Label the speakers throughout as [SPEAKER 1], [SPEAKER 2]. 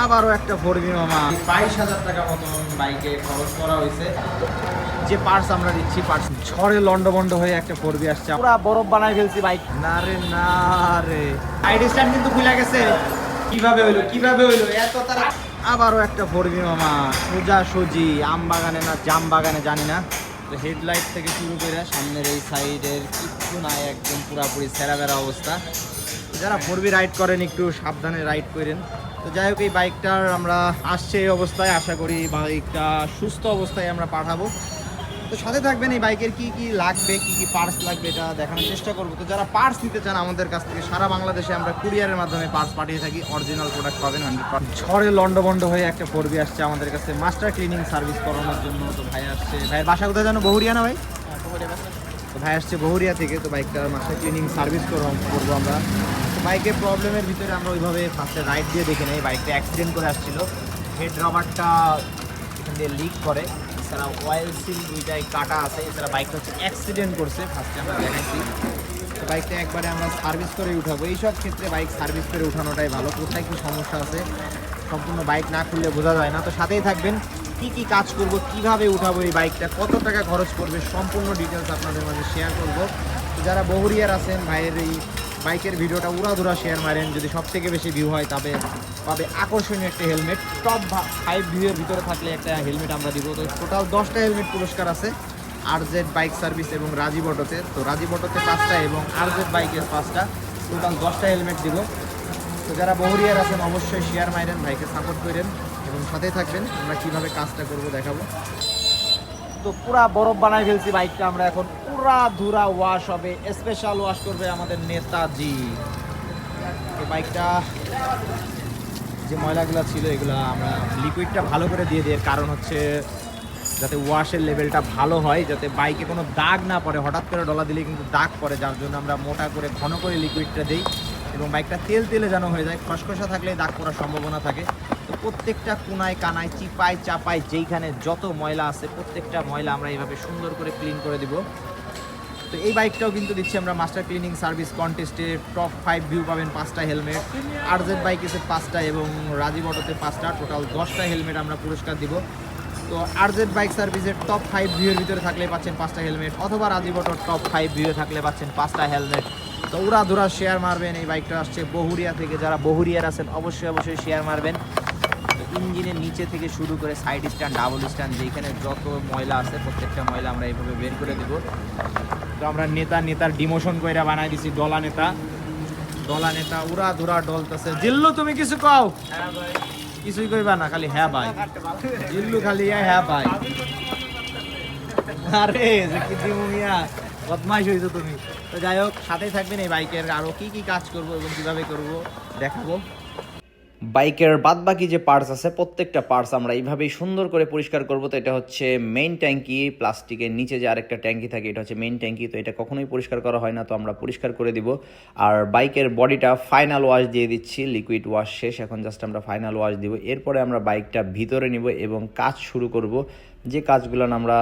[SPEAKER 1] আবারও একটা ফোরবি মামা বাইশ হাজার টাকা মতন বাইকে খরচ করা হয়েছে। যে পার্টস আমরা দিচ্ছি পার্টস ঝড়ে লন্ডভন্ড হয়ে একটা ফোরবি আসছে। পুরা বরফ বানায় ফেলছি বাইক। না রে না রে। আইডি স্ট্যান্ড কিন্তু খুলে গেছে। কীভাবে হইল কীভাবে হইল? এত তারা আবারও একটা ফোরবি মামা সোজা সুজি, আম বাগানে না, জাম বাগানে জানি না। তো হেডলাইট থেকে শুরু করে সামনের এই সাইডের কিচ্ছু নাই, একদম পুরাপুরি সেরা বেরা অবস্থা। যারা ফোরবি রাইড করেন, একটু সাবধানে রাইড করেন। তো যাই হোক এই বাইকটার আমরা আসছে এই অবস্থায়। আশা করি বাইকটা সুস্থ অবস্থায় আমরা পাঠাবো। তো সাথে থাকবেন এই বাইকের কি কি লাগবে কি কি পার্টস লাগবে এটা দেখানোর চেষ্টা করব। তো যারা পার্টস নিতে চান আমাদের কাছ থেকে সারা বাংলাদেশে আমরা কুরিয়ারের মাধ্যমে পার্টস পাঠিয়ে থাকি। অরিজিনাল প্রোডাক্ট পাবেন হান্ড্রেড ঝড়ে লন্ডভন্ড হয়ে একটা ফোরবি আসছে আমাদের কাছে মাস্টার ক্লিনিং সার্ভিস করানোর জন্য। তো ভাই আসছে ভাইয়ের বাসা কোথায় জানো? বহুরিয়া না ভাই? তো ভাই আসছে বহুরিয়া থেকে তো বাইকটার মাস্টার ক্লিনিং সার্ভিস করব আমরা। বাইকের প্রবলেমের ভিতরে আমরা ওইভাবে ফার্স্টে রাইড দিয়ে দেখে নেই। বাইকটা অ্যাক্সিডেন্ট করে আসছিল। হেড রাবারটা এখান দিয়ে লিক করে। এছাড়া অয়েল সিল দুইটাই কাটা আছে। এছাড়া বাইকটা হচ্ছে অ্যাক্সিডেন্ট করছে। ফার্স্টে আমরা দেখাইছি তো বাইকটা একবারে আমরা সার্ভিস করে উঠাবো। এইসব ক্ষেত্রে বাইক সার্ভিস করে উঠানোটাই ভালো। কোথায় কি সমস্যা আছে? সম্পূর্ণ বাইক না খুললে বোঝা যায় না। তো সাথেই থাকবেন। কি কি কাজ করব, কীভাবে উঠাবো এই বাইকটা, কত টাকা খরচ করবে, সম্পূর্ণ ডিটেলস আপনাদের মাঝে শেয়ার করব। যারা বহুরিয়ার আছেন, ভাইয়ের এই বাইকের ভিডিওটা উড়াধুরা শেয়ার মারেন। যদি সব থেকে বেশি ভিউ হয়, তবে পাবে আকর্ষণীয় একটা হেলমেট টপ ফাইভ ভিউয়ের ভিতরে থাকলে একটা হেলমেট আমরা দিব। তো টোটাল দশটা হেলমেট পুরস্কার আছে। আর জেড বাইক সার্ভিস এবং রাজীব অটোতে তো রাজীব অটোতে পাঁচটা এবং আর জেড বাইকের পাঁচটা। টোটাল দশটা হেলমেট দিব। তো যারা বহুরিয়ার আছেন, অবশ্যই শেয়ার মাইরেন ভাইকে সাপোর্ট করেন এবং সাথে থাকবেন। আমরা কীভাবে কাজটা করব দেখাবো। তো পুরা বরফ বানাই ফেলছি বাইকটা আমরা এখন। পুরা ধুরা ওয়াশ হবে স্পেশাল ওয়াশ করবে আমাদের নেতাজি। বাইকটা, যে ময়লাগুলো ছিল, এগুলো আমরা লিকুইডটা ভালো করে দিয়ে দিই। কারণ হচ্ছে যাতে ওয়াশের লেভেলটা ভালো হয়, যাতে বাইকে কোনো দাগ না পড়ে। হঠাৎ করে ডলা দিলে কিন্তু দাগ পড়ে, যার জন্য আমরা মোটা করে ঘন করে লিকুইডটা দিই। এবং বাইকটা তেল তেলে যেন হয়ে যায়, খসখসা থাকলে দাগ পড়ার সম্ভাবনা থাকে। তো প্রত্যেকটা কোনায়, কানায়, চিপায়, চাপায় যেইখানে যত ময়লা আছে, প্রত্যেকটা ময়লা আমরা এইভাবে সুন্দর করে ক্লিন করে দিব। তো এই বাইকটাও কিন্তু দিচ্ছি আমরা মাস্টার ক্লিনিং সার্ভিস কন্টেস্টে টপ ফাইভ ভিউ পাবেন পাঁচটা হেলমেট আরজেড বাইক এসে পাঁচটা এবং রাজীব অটোতে পাঁচটা টোটাল দশটা হেলমেট আমরা পুরস্কার দিব। তো আরজেড বাইক সার্ভিসের টপ ফাইভ ভিউয়ের ভিতরে থাকলে পাচ্ছেন পাঁচটা হেলমেট অথবা রাজীব অটোর টপ ফাইভ ভিউয়ে থাকলে পাচ্ছেন পাঁচটা হেলমেট উড়া ধুরা শেয়ার মারবেন, এই বাইকটা আসছে বহুরিয়া থেকে। যারা বহুরিয়ার আছেন, অবশ্যই অবশ্যই শেয়ার মারবেন। ইঞ্জিনের নিচে থেকে শুরু করে সাইড স্ট্যান্ড ডাবল স্ট্যান্ড যেখানে যত ময়লা আছে, প্রত্যেকটা ময়লা আমরা এইভাবে বের করে দেবো। তো আমরা নেতা নেতার ডিমোশন কইরা বানাই দিছি ডলা নেতা। ডলা নেতা উড়া ধুরা ডলতেছে। জিল্লু, তুমি কিছু কও? কিছুই কইবা না, খালি হ্যাঁ ভাই জিল্লু খালি হ্যাঁ ভাই আরে কি দিমু মিয়া। বদমাইশ হইছো তুমি। তো যাই হোক সাথে থাকবেন এই বাইকের আরও কি কি কাজ করব এবং কীভাবে করব, দেখাবো।
[SPEAKER 2] বাইকের বাদবাকি যে পার্টস আছে, প্রত্যেকটা পার্টস আমরা এইভাবেই সুন্দর করে পরিষ্কার করব। তো এটা হচ্ছে মেইন ট্যাঙ্কি, প্লাস্টিকের নিচে যে আরেকটা ট্যাঙ্কি থাকে, এটা হচ্ছে মেইন ট্যাঙ্কি, তো এটা কখনোই পরিষ্কার করা হয় না, তো আমরা পরিষ্কার করে দিব। আর বাইকের বডিটা ফাইনাল ওয়াশ দিয়ে দিচ্ছি লিকুইড ওয়াশ শেষ, এখন জাস্ট আমরা ফাইনাল ওয়াশ দিব। এরপরে আমরা বাইকটা ভিতরে নিব এবং কাজ শুরু করব। যে কাজগুলো আমরা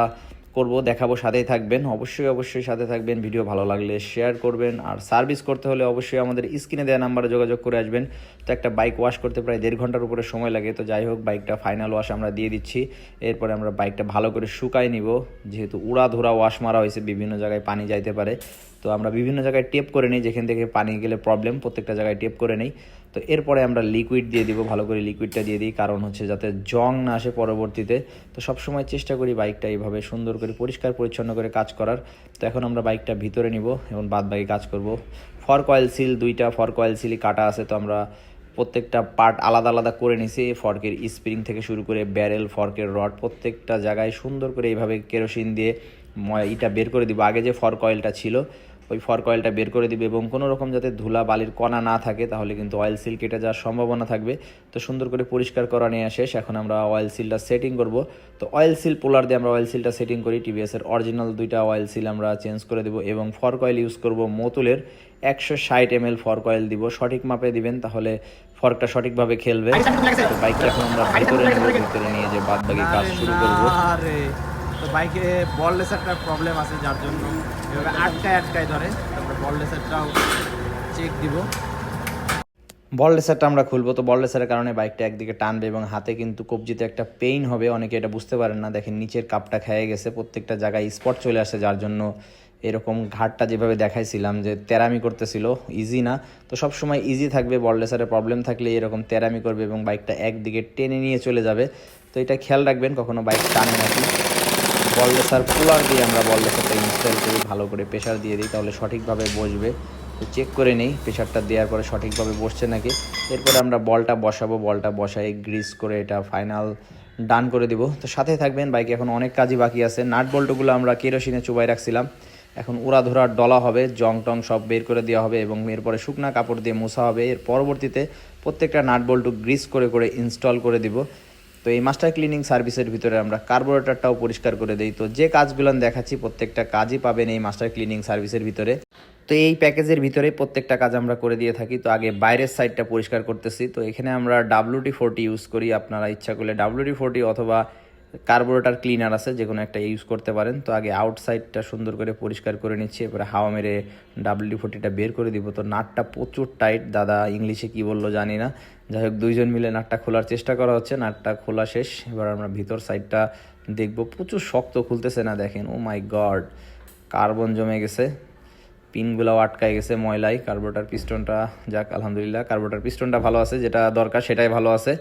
[SPEAKER 2] করব, দেখাবো, সাথেই থাকবেন। অবশ্যই অবশ্যই সাথে থাকবেন। ভিডিও ভালো লাগলে শেয়ার করবেন। আর সার্ভিস করতে হলে অবশ্যই আমাদের স্ক্রিনে দেওয়া নাম্বারে যোগাযোগ করে আসবেন। তো একটা বাইক ওয়াশ করতে প্রায় দেড় ঘণ্টার উপরে সময় লাগে। তো যাই হোক বাইকটা ফাইনাল ওয়াশ আমরা দিয়ে দিচ্ছি। এরপরে আমরা বাইকটা ভালো করে শুকাই নিব। যেহেতু উড়া ধরা ওয়াশ মারা হয়েছে, বিভিন্ন জায়গায় পানি যাইতে পারে। তো আমরা বিভিন্ন জায়গায় টেপ করে নিই। যেখান থেকে পানি গেলে প্রবলেম প্রত্যেকটা জায়গায় টেপ করে নিই। তো এরপরে আমরা লিকুইড দিয়ে দিব, ভালো করে লিকুইডটা দিয়ে দিই। কারণ হচ্ছে যাতে জং না আসে পরবর্তীতে। তো সবসময় চেষ্টা করি বাইকটা এইভাবে সুন্দর করে পরিষ্কার পরিচ্ছন্ন করে কাজ করার। তো এখন আমরা বাইকটা ভিতরে নিব এবং বাদ বাকি কাজ করব। ফর কয়েল সিল দুইটা ফর কয়েল সিলই কাটা আছে। তো আমরা প্রত্যেকটা পার্ট আলাদা আলাদা করে নিছি। ফর্কের স্প্রিং থেকে শুরু করে ব্যারেল ফর্কের রড প্রত্যেকটা জায়গায় সুন্দর করে এইভাবে কেরোসিন দিয়ে ইটা বের করে দিব। আগে যে ফর কয়েলটা ছিল ওই ফর কয়েলটা বের করে দিবে এবং কোনো রকম যাতে ধুলা বালির কণা না থাকে তাহলে কিন্তু অয়েল সিল কেটে যাওয়ার সম্ভাবনা থাকবে। তো সুন্দর করে পরিষ্কার করা নিয়ে শেষ এখন আমরা অয়েল সিলটা সেটিং করব। তো অয়েল সিল পোলার দিয়ে আমরা অয়েল সিলটা সেটিং করি টিভিএস এর অরিজিনাল দুইটা অয়েল সিল আমরা চেঞ্জ করে দেবো এবং ফর কয়েল ইউজ করব মতুলের। একশো ষাট এম এল ফর কয়েল দিব সঠিক মাপে দিবেন তাহলে ফর্কটা সঠিকভাবে খেলবে। বাইকটা এখন আমরা ভিতরে ভিতরে নিয়ে যে বাদ বাকি কাজ শুরু করব।
[SPEAKER 1] তো বাইকে বল একটা প্রবলেম আছে যার জন্য এভাবে আটকায় আটকায় ধরে। তারপরে বললেসেরটাও চেক দিব।
[SPEAKER 2] বল রেসারটা আমরা খুলবো। তো বল রেসারের কারণে বাইকটা একদিকে টানবে এবং হাতে কিন্তু কবজিতে একটা পেইন হবে। অনেকে এটা বুঝতে পারেন না। দেখেন নিচের কাপটা খেয়ে গেছে। প্রত্যেকটা জায়গায় স্পট চলে আসে যার জন্য এরকম ঘাটটা যেভাবে দেখাইছিলাম যে তেরামি করতেছিল ইজি না। তো সব সময় ইজি থাকবে। বল রেসারের প্রবলেম থাকলে এরকম তেরামি করবে এবং বাইকটা একদিকে টেনে নিয়ে চলে যাবে। তো এটা খেয়াল রাখবেন, কখনো বাইক টানে নাকি বল রেসার কুলার দিয়ে আমরা বল রেসারটা ইনস্টল করি, ভালো করে প্রেশার দিয়ে দিই, তাহলে সঠিকভাবে বসবে। তো চেক করে নিই প্রেশারটা দেওয়ার পরে সঠিকভাবে বসছে নাকি? এরপরে আমরা বলটা বসাবো, বলটা বসাই গ্রিস করে এটা ফাইনাল ডান করে দিব। তো সাথে থাকবেন, বাইকে এখন অনেক কাজই বাকি আছে। নাট বল্টগুলো আমরা কেরোসিনে চুবাই রাখছিলাম। এখন উড়া ধরার ডলা হবে, জং টং সব বের করে দেওয়া হবে এবং এরপরে শুকনা কাপড় দিয়ে মোছা হবে। এর পরবর্তীতে প্রত্যেকটা নাট বল্টু গ্রিস করে করে ইনস্টল করে দিব। তো এই মাস্টার ক্লিনিং সার্ভিসের ভিতরে আমরা কার্বোরেটরটাও পরিষ্কার করে দিই। তো যে কাজগুলো দেখাচ্ছি, প্রত্যেকটা কাজই পাবেন এই মাস্টার ক্লিনিং সার্ভিসের ভিতরে। তো এই প্যাকেজের ভিতরে প্রত্যেকটা কাজ আমরা করে দিয়ে থাকি। তো আগে বাইরের সাইডটা পরিষ্কার করতেছি। তো এখানে আমরা ডাব্লিউটি ফোরটি ইউজ করি। আপনারা ইচ্ছা করলে ডাব্লিউটি ফোরটি অথবা কার্বোরেটর ক্লিনার আছে, যে কোনো একটা ইউজ করতে পারেন। তো আগে আউটসাইডটা সুন্দর করে পরিষ্কার করে নিচ্ছি, এরপরে হাওয়া মেরে ডাব্লিউটি ফোরটিটা বের করে দিব। তো নাটটা প্রচুর টাইট দাদা ইংলিশে কি বলল জানি না। যাই হোক, দুইজন মিলে নাটটা খোলার চেষ্টা করা হচ্ছে, নাটটা খোলা শেষ। এবার আমরা ভিতর সাইডটা দেখব। প্রচুর শক্ত খুলতেছে না দেখেন ও মাই গড কার্বন জমে গেছে, পিনগুলোও আটকায় গেছে ময়লায়। কার্বোটার পিস্টনটা যাক, আলহামদুলিল্লাহ কার্বোটার পিস্টনটা ভালো আছে, যেটা দরকার সেটাই ভালো আছে।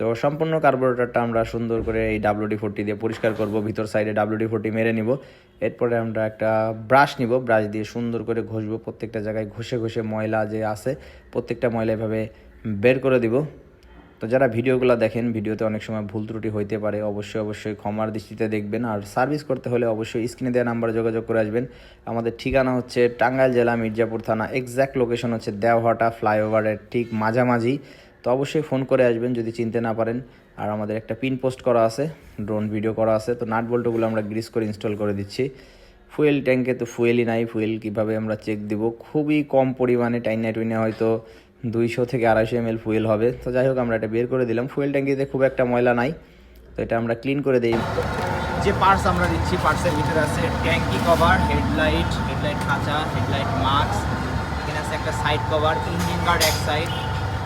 [SPEAKER 2] তো সম্পূর্ণ কার্বোরেটরটা আমরা সুন্দর করে এই ডাব্লিউডি ফোরটি দিয়ে পরিষ্কার করব, ভিতর সাইডে ডাব্লিউডি ফোরটি মেরে নিব। এরপরে আমরা একটা ব্রাশ নিব ব্রাশ দিয়ে সুন্দর করে ঘষবো, প্রত্যেকটা জায়গায় ঘষে ঘষে ময়লা যে আছে, প্রত্যেকটা ময়লা এভাবে বের করে দিব। তো যারা ভিডিওগুলো দেখেন, ভিডিওতে অনেক সময় ভুল ত্রুটি হইতে পারে, অবশ্যই অবশ্যই ক্ষমার দৃষ্টিতে দেখবেন। আর সার্ভিস করতে হলে অবশ্যই স্ক্রিনে দেওয়া নাম্বারে যোগাযোগ করে আসবেন। আমাদের ঠিকানা হচ্ছে টাঙ্গাইল জেলা মির্জাপুর থানা এক্স্যাক্ট লোকেশন হচ্ছে দেওহাটা ফ্লাইওভারের ঠিক মাঝামাঝি। তো অবশ্যই ফোন করে আসবেন যদি চিনতে না পারেন। আর আমাদের একটা পিন পোস্ট করা আছে, ড্রোন ভিডিও করা আছে। তো নাট বল্টুগুলো আমরা গ্রিস করে ইনস্টল করে দিচ্ছি। ফুয়েল ট্যাঙ্কে তো ফুয়েলই নাই, ফুয়েল কীভাবে আমরা চেক দিব? খুবই কম পরিমাণে টাইনে টুইনে হয়তো দুইশো থেকে আড়াইশো এম ফুয়েল হবে। তো যাই হোক, আমরা এটা বের করে দিলাম। ফুয়েল ট্যাঙ্কিতে খুব একটা ময়লা নাই, তো এটা আমরা ক্লিন করে দিই।
[SPEAKER 1] যে পার্টস আমরা দিচ্ছি পার্টসের ভিতরে আছে ট্যাঙ্কি কভার, হেডলাইট হেডলাইট খাঁচা, হেডলাইট মাস্ক, এখানে আছে একটা সাইড কভার ইঞ্জিন গার্ড এক সাইড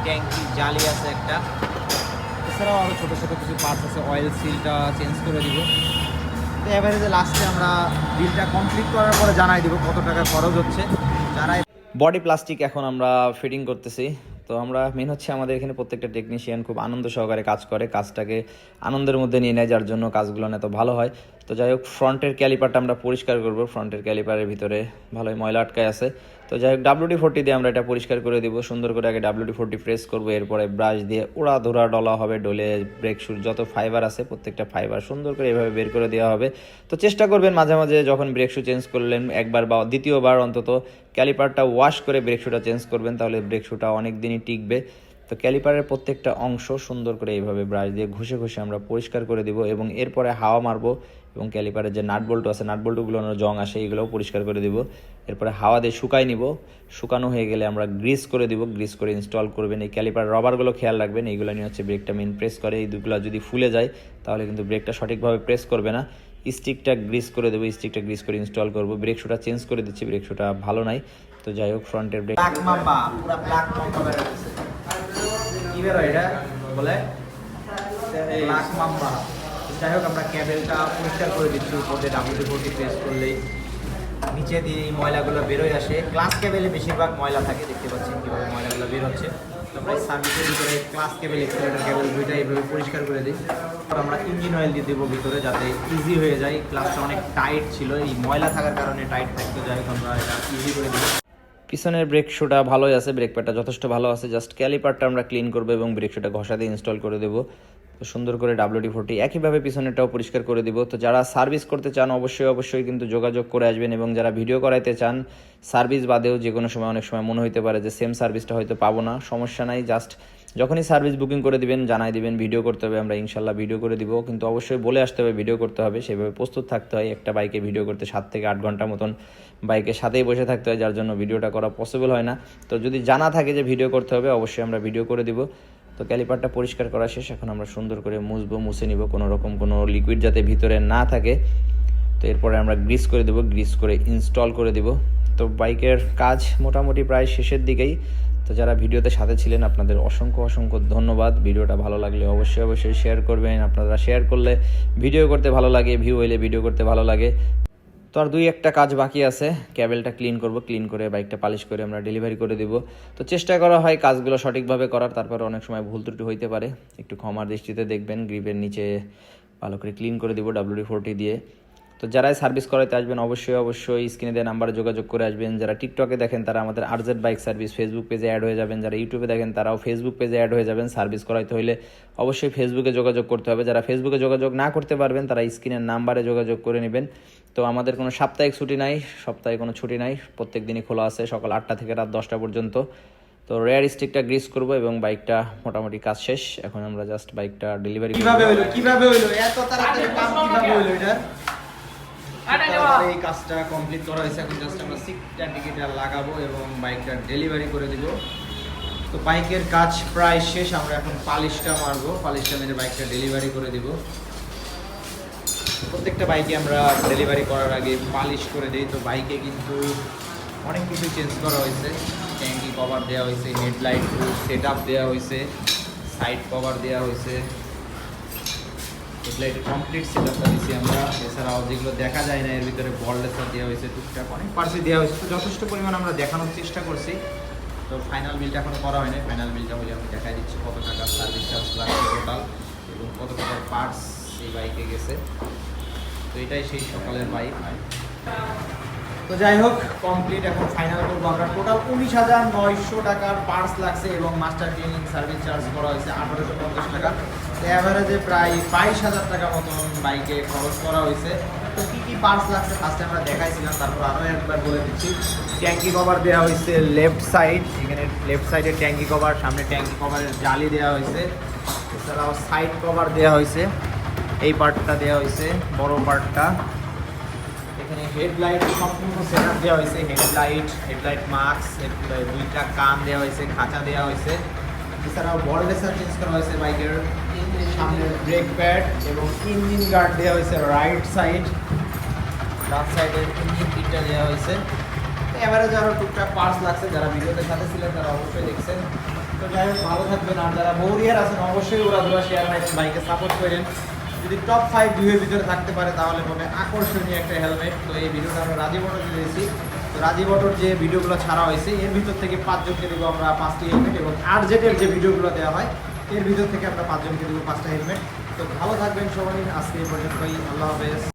[SPEAKER 1] ট্যাঙ্কি, জালি আছে একটা। এছাড়াও আরও ছোটো ছোটো কিছু পার্টস আছে অয়েল সিলটা চেঞ্জ করে দিব। তো এভারেজে লাস্টে আমরা বিলটা কমপ্লিট করার পরে জানাই দিব কত টাকা খরচ হচ্ছে। যারা
[SPEAKER 2] বডি প্লাস্টিক এখন আমরা ফিটিং করতেছি। তো আমরা মেন হচ্ছে আমাদের এখানে প্রত্যেকটা টেকনিশিয়ান খুব আনন্দ সহকারে কাজ করে, কাজটাকে আনন্দের মধ্যে নিয়ে নেয়, যার জন্য কাজগুলো এত ভালো হয়। তো যাই হোক ফ্রন্টের ক্যালিপারটা আমরা পরিষ্কার করব। ফ্রন্টের ক্যালিপারের ভিতরে ভালোই ময়লা আটকায় আছে। তো যাই হোক ডাব্লিউডি ফোরটি দিয়ে আমরা এটা পরিষ্কার করে দিব। সুন্দর করে আগে ডাব্লিউডি ফোরটি প্রেস করব, এরপরে ব্রাশ দিয়ে উড়া ধরা ডলা হবে, ডলে ব্রেক শুর যত ফাইবার আছে, প্রত্যেকটা ফাইবার সুন্দর করে এভাবে বের করে দেওয়া হবে। তো চেষ্টা করবেন মাঝে মাঝে যখন ব্রেক শু চেঞ্জ করলেন, একবার বা দ্বিতীয়বার অন্তত ক্যালিপারটা ওয়াশ করে ব্রেক শুটা চেঞ্জ করবেন, তাহলে ব্রেক শুটা অনেক দিনই টিকবে। তো ক্যালিপারের প্রত্যেকটা অংশ সুন্দর করে এইভাবে ব্রাশ দিয়ে ঘষে ঘষে আমরা পরিষ্কার করে দিব এবং এরপরে হাওয়া মারবো। এবং ক্যালিপারের যে নাট বল্টু আছে নাট বল্টুগুলো জং আসে এগুলোও পরিষ্কার করে দিব। এরপরে হাওয়া দিয়ে শুকাই নিব। শুকানো হয়ে গেলে আমরা গ্রিস করে দিব। গ্রিস করে ইনস্টল করবেন এই ক্যালিপার রবারগুলো খেয়াল রাখবেন। এইগুলো নিয়ে হচ্ছে ব্রেকটা মেন প্রেস করে। এই দুগুলো যদি ফুলে যায় তাহলে কিন্তু ব্রেকটা সঠিকভাবে প্রেস করবে না। স্টিকটা গ্রিস করে দেবো স্টিকটা গ্রিস করে ইনস্টল করব। ব্রেক শুটা চেঞ্জ করে দিচ্ছি ব্রেক শুটা ভালো নাই। তো যাই হোক ফ্রন্টের ব্রেক
[SPEAKER 1] কি বের এটা? বলে? যাই হোক, আমরা ক্যাবেলটা পরিষ্কার করে দিচ্ছি। উপর ডাব্লিউডি ফোরটি প্রেস করলেই নিচে দিয়ে এই ময়লাগুলো বেরোয় আসে। ক্লাস কেবেলে বেশিরভাগ ময়লা থাকে, দেখতে পাচ্ছেন কীভাবে ময়লাগুলো বের হচ্ছে তো আমরা সার্ভিসের ভিতরে ক্লাস কেবেল এক্সিলেটার কেবেল দুইটা এইভাবে পরিষ্কার করে দিই। তারপর আমরা ইঞ্জিন অয়েল দিয়ে দেবো ভিতরে যাতে ইজি হয়ে যায়। ক্লাসটা অনেক টাইট ছিল। এই ময়লা থাকার কারণে টাইট থাকতে। যাই আমরা এটা ইজি করে দিই।
[SPEAKER 2] পিছনের ব্রেক শুটা ভালোই আছে। ব্রেক প্যাডটা যথেষ্ট ভালো আছে। জাস্ট ক্যালিপারটা আমরা ক্লিন করব এবং ব্রেক শুটা ঘষা দিয়ে ইনস্টল করে দেবো। তো সুন্দর করে ডাব্লিউডি ফোরটি একইভাবে পিছনেরটাও পরিষ্কার করে দিব। তো যারা সার্ভিস করতে চান, অবশ্যই অবশ্যই কিন্তু যোগাযোগ করে আসবেন এবং যারা ভিডিও করাইতে চান সার্ভিস বাদেও যে কোনো সময়, অনেক সময় মনে হতে পারে যে সেম সার্ভিসটা হয়তো পাবো না, সমস্যা নাই জাস্ট যখনই সার্ভিস বুকিং করে দিবেন, জানাই দিবেন ভিডিও করতে হবে, আমরা ইনশাল্লাহ ভিডিও করে দিব। কিন্তু অবশ্যই বলে আসতে হবে ভিডিও করতে হবে, সেভাবে প্রস্তুত থাকতে হয়, একটা বাইকে ভিডিও করতে সাত থেকে আট ঘণ্টা মতন বাইকের সাথেই বসে থাকতে হয়, যার জন্য ভিডিওটা করা পসিবল হয় না। তো যদি জানা থাকে যে ভিডিও করতে হবে, অবশ্যই আমরা ভিডিও করে দিব। তো ক্যালিপারটা পরিষ্কার করা শেষ, এখন আমরা সুন্দর করে মুছবো, মুছে নিব, কোনো রকম কোনো লিকুইড যাতে ভিতরে না থাকে। তো এরপরে আমরা গ্রিস করে দেবো গ্রিস করে ইনস্টল করে দেব। তো বাইকের কাজ মোটামুটি প্রায় শেষের দিকেই। তো যারা ভিডিওতে সাথে ছিলেন, আপনাদের অসংখ্য অসংখ্য ধন্যবাদ। ভিডিওটা ভালো লাগলে অবশ্যই অবশ্যই শেয়ার করবেন। আপনারা শেয়ার করলে ভিডিও করতে ভালো লাগে ভিউ এলে ভিডিও করতে ভালো লাগে। তো আর দুই একটা কাজ বাকি আছে। ক্যাবেলটা ক্লিন করব, ক্লিন করে বাইকটা পালিশ করে আমরা ডেলিভারি করে দিব। তো চেষ্টা করা হয় কাজগুলো সঠিকভাবে করার, তারপরে অনেক সময় ভুল ত্রুটি হইতে পারে। একটু ক্ষমার দৃষ্টিতে দেখবেন, গ্রিপের নিচে ভালো করে ক্লিন করে দিব ডাব্লিউডি ফোরটি দিয়ে। তো যারাই সার্ভিস করাতে আসবেন অবশ্যই অবশ্যই স্ক্রিনে দেওয়া নাম্বারে যোগাযোগ করে আসবেন। যারা টিকটকে দেখেন তারা আমাদের আরজেড বাইক সার্ভিস ফেসবুক পেজে অ্যাড হয়ে যাবেন। যারা ইউটিউবে দেখেন তারাও ফেসবুক পেজে অ্যাড হয়ে যাবেন সার্ভিস করাইতে হলে অবশ্যই ফেসবুকে যোগাযোগ করতে হবে। যারা ফেসবুকে যোগাযোগ না করতে পারবেন তারা স্ক্রিনের নাম্বারে যোগাযোগ করে নেবেন। তো আমাদের কোনো সাপ্তাহিক ছুটি নাই সপ্তাহে কোনো ছুটি নাই। প্রত্যেক দিনই খোলা আছে সকাল আটটা থেকে রাত দশটা পর্যন্ত। তো রেয়ার স্টিকটা গ্রিস করব এবং বাইকটা মোটামুটি কাজ শেষ। এখন আমরা জাস্ট বাইকটা ডেলিভারি
[SPEAKER 1] কীভাবে হইল কীভাবে হইল? এত তাড়াতাড়ি কাম কীভাবে হইল এটা? এই কাজটা কমপ্লিট করা হয়েছে। এখন জাস্ট আমরা সিটটা টিকিটটা লাগাবো এবং বাইকটা ডেলিভারি করে দিব। তো বাইকের কাজ প্রায় শেষ। আমরা এখন পালিশটা মারবো। পালিশটা মেরে বাইকটা ডেলিভারি করে দিব। প্রত্যেকটা বাইকে আমরা ডেলিভারি করার আগে পালিশ করে দিই। তো বাইকে কিন্তু অনেক কিছু চেঞ্জ করা হয়েছে। ট্যাঙ্কি কভার দেওয়া হয়েছে হেডলাইট সেট আপ দেওয়া হয়েছে সাইড কভার দেওয়া হয়েছে। হেডলাইট কমপ্লিট সেট আপটা দিচ্ছি আমরা। এছাড়াও যেগুলো দেখা যায় না, এর ভিতরে বল লেসার দেওয়া হয়েছে, টুকটাক অনেক পার্সি দেওয়া হয়েছে। তো যথেষ্ট পরিমাণ আমরা দেখানোর চেষ্টা করছি। তো ফাইনাল বিলটা এখনও করা হয়নি। ফাইনাল বিলটা হলে আমি দেখাই দিচ্ছি কত টাকা সার্ভিস চার্জ লাগছে টোটাল এবং কত টাকার পার্টস এই বাইকে গেছে। তো এটাই সেই সকালের বাইক তো যাই হোক কমপ্লিট এখন ফাইনাল করব আমরা। টোটাল উনিশ হাজার নয়শো টাকার পার্স লাগছে এবং মাস্টার ট্রেনিং সার্ভিস চার্জ করা হয়েছে আঠারোশো পঞ্চাশ টাকা। তো অ্যাভারেজে প্রায় বাইশ হাজার টাকা মতন বাইকে খরচ করা হয়েছে। তো কী কী পার্স লাগছে ফার্স্টে আমরা দেখাইছিলাম, তারপর আরও একবার বলে দিচ্ছি। ট্যাঙ্কি কভার দেওয়া হয়েছে লেফট সাইড এখানে লেফট সাইডে ট্যাঙ্কি কভার সামনে ট্যাঙ্কি কভারের জালি দেওয়া হয়েছে। এছাড়াও সাইড কভার দেওয়া হয়েছে, এই পার্টটা দেওয়া হয়েছে, বড় পার্টটা এখানে হেডলাইট সম্পূর্ণ সেটআপ দেওয়া হয়েছে। হেডলাইট হেডলাইট মাস্ক দুইটা কান দেওয়া হয়েছে, খাঁচা দেওয়া হয়েছে। এছাড়াও বড় লেসার চেঞ্জ করা হয়েছে বাইকের। সামনের ব্রেক প্যাড এবং ইঞ্জিন গার্ড দেওয়া হয়েছে রাইট সাইড ডান সাইডের ইঞ্জিন কিটটা দেওয়া হয়েছে। এবারে যারা টুকটাক পার্টস লাগছে। যারা ভিডিওতে সাথে ছিলেন, তারা অবশ্যই দেখছেন। তো যাই হোক, ভালো থাকবেন। আর যারা বৌরিয়ার আছেন, অবশ্যই ওরা দুরা শেয়ার বাইকে সাপোর্ট করেন। যদি টপ ফাইভ ভিউয়ের ভিতরে থাকতে পারে, তাহলে হবে আকর্ষণীয় একটা হেলমেট তো এই ভিডিওটা আমরা রাজীব অটো দিয়েছি। তো রাজীব অটোর যে ভিডিওগুলো ছাড়া হয়েছে, এর ভিতর থেকে পাঁচজনকে দেবো আমরা পাঁচটি হেলমেট এবং আর জেটের যে ভিডিওগুলো দেওয়া হয়, এর ভিতর থেকে আমরা পাঁচজনকে দেবো পাঁচটা হেলমেট তো ভালো থাকবেন সবাই, আজকে এই পর্যন্তই। আল্লাহ হাফেজ।